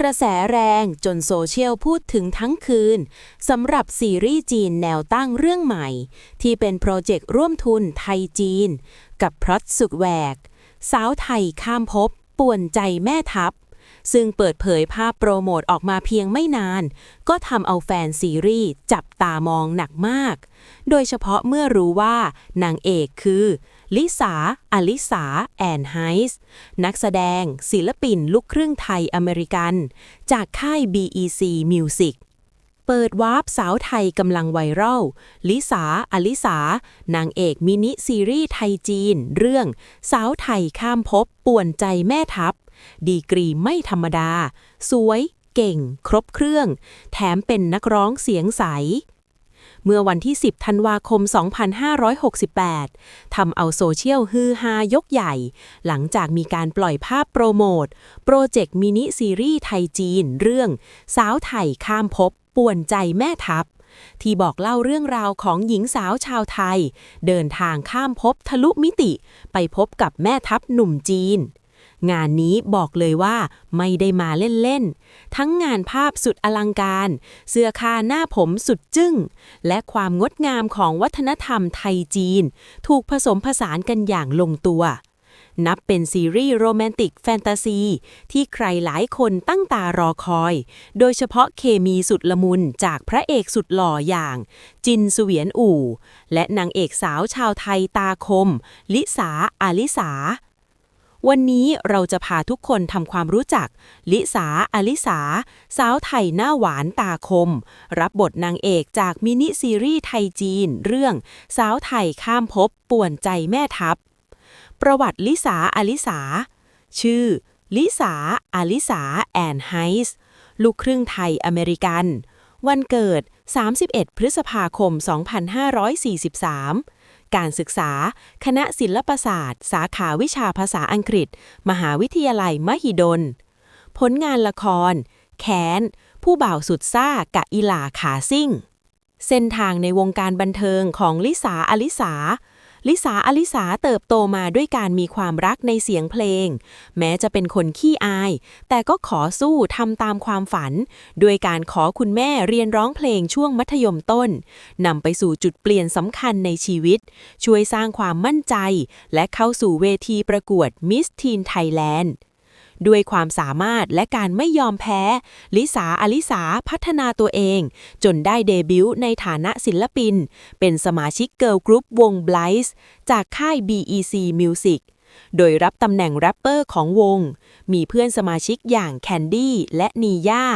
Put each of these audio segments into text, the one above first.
กระแสแรงจนโซเชียลพูดถึงทั้งคืนสำหรับซีรีส์จีนแนวตั้งเรื่องใหม่ ที่เป็นโปรเจกต์ร่วมทุนไทยจีน กับพรอตสุดแหวก สาวไทยข้ามภพป่วนใจแม่ทัพ ซึ่งเปิดเผยภาพโปรโมทออกมาเพียงไม่นาน ก็ทำเอาแฟนซีรีส์จับตามองหนักมาก โดยเฉพาะเมื่อรู้ว่านางเอกคือ ลิสาอลิสา แอนไฮส์ นักแสดง ศิลปิน ลูกครึ่งไทยอเมริกัน จากค่าย BEC Music เปิดวาร์ปสาวไทยกำลังไวรัล ลิสา อลิสา นางเอกมินิซีรีส์ไทยจีน เรื่อง สาวไทยข้ามภพป่วนใจแม่ทัพ ดีกรีไม่ธรรมดา สวย เก่ง ครบเครื่อง แถมเป็นนักร้องเสียงใส เมื่อวันที่ 10 ธันวาคม 2568 ทำเอาโซเชียลฮือฮายกใหญ่ หลังจากมีการปล่อยภาพโปรโมท โปรเจกต์มินิซีรีส์ไทยจีน เรื่อง สาวไทยข้ามภพป่วนใจแม่ทัพที่บอกเล่าเรื่องราวของหญิงสาวชาวไทย เดินทางข้ามภพทะลุมิติ ไปพบกับแม่ทัพหนุ่มจีน งานนี้บอกเลยว่าไม่ได้มาเล่นๆ ทั้งงานภาพสุดอลังการ เสื้อคาหน้าผมสุดจึ้ง และความงดงามของวัฒนธรรมไทยจีน ถูกผสมผสานกันอย่างลงตัว นับเป็นซีรีส์โรแมนติกแฟนตาซี ที่ใครหลายคนตั้งตารอคอย โดยเฉพาะเคมีสุดละมุนจากพระเอกสุดหล่ออย่าง จินสเวียนอู่ และนางเอกสาวชาวไทยตาคม ลิสาอาลิสา วันนี้เราจะพาทุกคนทำความรู้จัก ลิสาอลิสา สาวไทยหน้าหวานตาคม รับบทนางเอกจากมินิซีรีส์ไทยจีน เรื่อง สาวไทยข้ามภพป่วนใจแม่ทัพ ประวัติลิสาอลิสา ชื่อ ลิสาอลิสาแอนไฮส์ลูกครึ่งไทยอเมริกัน วันเกิด 31 พฤษภาคม 2543 การศึกษา คณะศิลปศาสตร์ สาขาวิชาภาษาอังกฤษ มหาวิทยาลัยมหิดล ผลงานละคร แค้น ผู้บ่าวสุดซ่ากะอิหลาขาซิ่ง เส้นทางในวงการบันเทิงของลิสาอลิสา ลิสาอลิสาเติบโตมาด้วยการมีความรักในเสียงเพลง แม้จะเป็นคนขี้อาย แต่ก็ขอสู้ทำตามความฝัน ด้วยการขอคุณแม่เรียนร้องเพลงช่วงมัธยมต้นนำไปสู่จุดเปลี่ยนสำคัญในชีวิต ช่วยสร้างความมั่นใจ และเข้าสู่เวทีประกวดมิสทีนไทยแลนด์ ด้วยความสามารถและการไม่ยอมแพ้ ลิสาอลิสาพัฒนาตัวเอง จนได้เดบิวต์ในฐานะศิลปิน เป็นสมาชิกเกิร์ลกรุ๊ปวง b l i z e จากค่าย BEC Music โดยรับตำแหน่งแรปเปอร์ของวง มีเพื่อนสมาชิกอย่างแคนดี้และนีย่า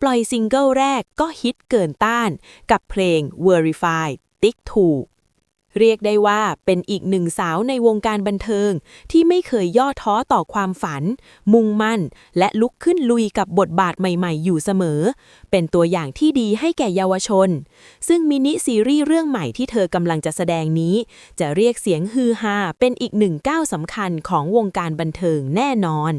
ปล่อยซิงเกิลแรกก็ฮิตเกินต้าน กับเพลง Verified ติ๊กถูก เรียกได้ว่าเป็นอีกหนึ่งสาวในวงการบันเทิง ที่ไม่เคยย่อท้อต่อความฝัน มุ่งมั่น และลุกขึ้นลุยกับบทบาทใหม่ๆ อยู่เสมอ เป็นตัวอย่างที่ดีให้แก่เยาวชน ซึ่งมินิซีรีส์เรื่องใหม่ที่เธอกำลังจะแสดงนี้ จะเรียกเสียงฮือฮาเป็นอีกหนึ่งก้าวสำคัญของวงการบันเทิงแน่นอน